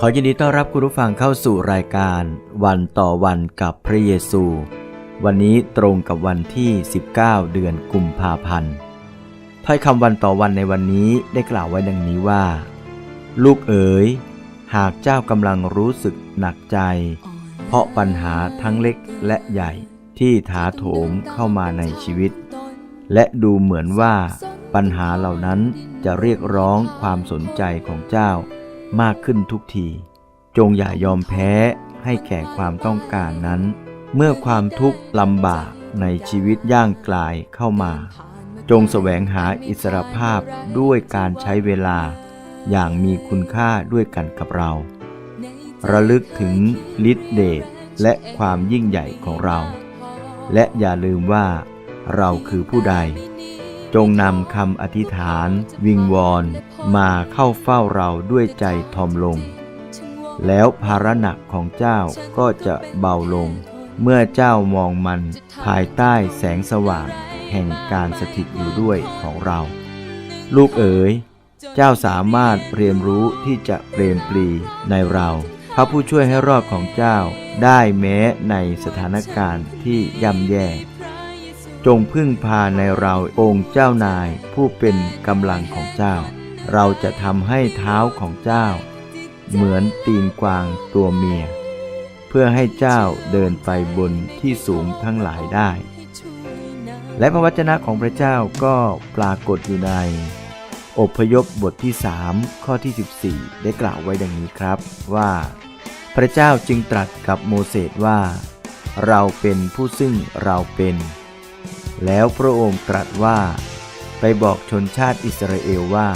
ขอยินดีต้อนรับคุณผู้ฟังเข้าสู่รายการ วันต่อวันกับพระเยซู วันนี้ตรงกับวันที่ 19 เดือนกุมภาพันธ์ถ้อยคำวันต่อวันในวันนี้ได้กล่าวไว้ดังนี้ว่า ลูกเอ๋ย หากเจ้ากำลังรู้สึกหนักใจ เพราะปัญหาทั้งเล็กและใหญ่ที่ถาโถมเข้ามาในชีวิต และดูเหมือนว่าปัญหาเหล่านั้นจะเรียกร้องความสนใจของเจ้า มากขึ้นทุกที จงอย่ายอมแพ้ให้แก่ความต้องการนั้น เมื่อความทุกข์ลำบากในชีวิตย่างกลายเข้ามา จงแสวงหาอิสรภาพด้วยการใช้เวลา อย่างมีคุณค่าด้วยกันกับเรา ระลึกถึงฤทธิเดชและความยิ่งใหญ่ของเรา และอย่าลืมว่าเราคือผู้ใด จงนำคำอธิษฐาน วิงวอนมาเข้าเฝ้าเราด้วยใจทอมลง แล้วภาระหนักของเจ้าก็จะเบาลง เมื่อเจ้ามองมันภายใต้แสงสว่าง แห่งการสถิตอยู่ด้วยของเรา ลูกเอ๋ย เจ้าสามารถเรียนรู้ที่จะเปรมปรีในเรา พระผู้ช่วยให้รอดของเจ้าได้แม้ในสถานการณ์ที่ย่ำแย่ จงพึ่งพาในเราองค์เจ้านายผู้เป็นกำลังของเจ้า เราจะทำให้เท้าของเจ้า เหมือนตีนกวางตัวเมีย เพื่อให้เจ้าเดินไปบนที่สูงทั้งหลายได้ และพระวจนะของพระเจ้าก็ปรากฏอยู่ใน อพยพบทที่ 3 ข้อที่ 14 ได้กล่าวไว้ดังนี้ครับว่า พระเจ้าจึงตรัสกับโมเสสว่า เราเป็นผู้ซึ่งเราเป็น แล้วพระองค์ตรัสว่า ไปบอกชนชาติอิสราเอลว่า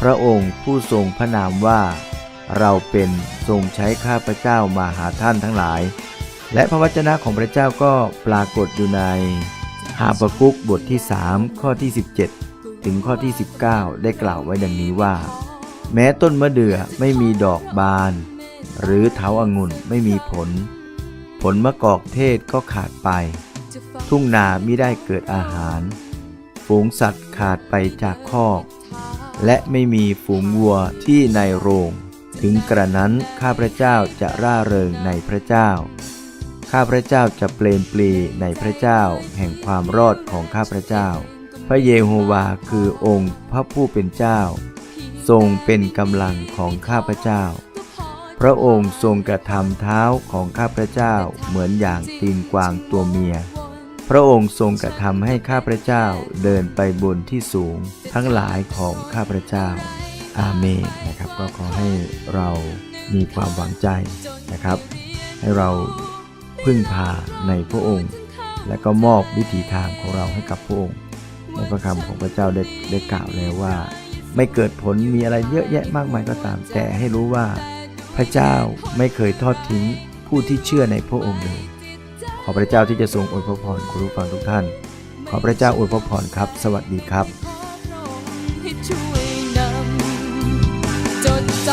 พระองค์ผู้ทรงพระนามว่า เราเป็นทรงใช้ข้าพเจ้ามาหาท่านทั้งหลาย และพระวจนะของพระเจ้าก็ปรากฏอยู่ในฮาบาคุกบทที่ 3 ข้อที่ 17 ถึงข้อที่ 19 ได้กล่าวไว้ดังนี้ว่า แม้ต้นมะเดื่อไม่มีดอกบาน หรือเถาอางุ่นไม่มีผล ผลมะกอกเทศก็ขาดไป ทุ่งนาไม่ได้เกิดอาหาร ฝูงสัตว์ขาดไปจากคอก และไม่มีฝูงวัวที่ในโรง ถึงกระนั้นข้าพระเจ้าจะร่าเริงในพระเจ้า ข้าพระเจ้าจะเปลมปลีในพระเจ้าแห่งความรอดของข้าพระเจ้า พระเยโฮวาคือองค์พระผู้เป็นเจ้า ทรงเป็นกำลังของข้าพระเจ้าพระองค์ทรงกระทำเท้าของข้าพระเจ้าเหมือนอย่างตีนกวางตัวเมีย พระองค์ทรงกระทำให้ข้าพระเจ้าเดินไปบนที่สูงทั้งหลายของข้าพระเจ้า อาเมนนะครับ ก็ขอให้เรามีความหวังใจนะครับ ให้เราพึ่งพาในพระองค์ และก็มอบวิถีทางของเราให้กับพระองค์ในพระคำของพระเจ้าได้ได้กล่าวแล้วว่า ไม่เกิดผลมีอะไรเยอะแยะมากมายก็ตาม แต่ให้รู้ว่าพระเจ้าไม่เคยทอดทิ้งผู้ที่เชื่อในพระองค์เลย ขอพระเจ้าที่จะทรงอวยพรคุณผู้ฟังทุกท่าน ขอพระเจ้าอวยพรครับ สวัสดีครับจดจ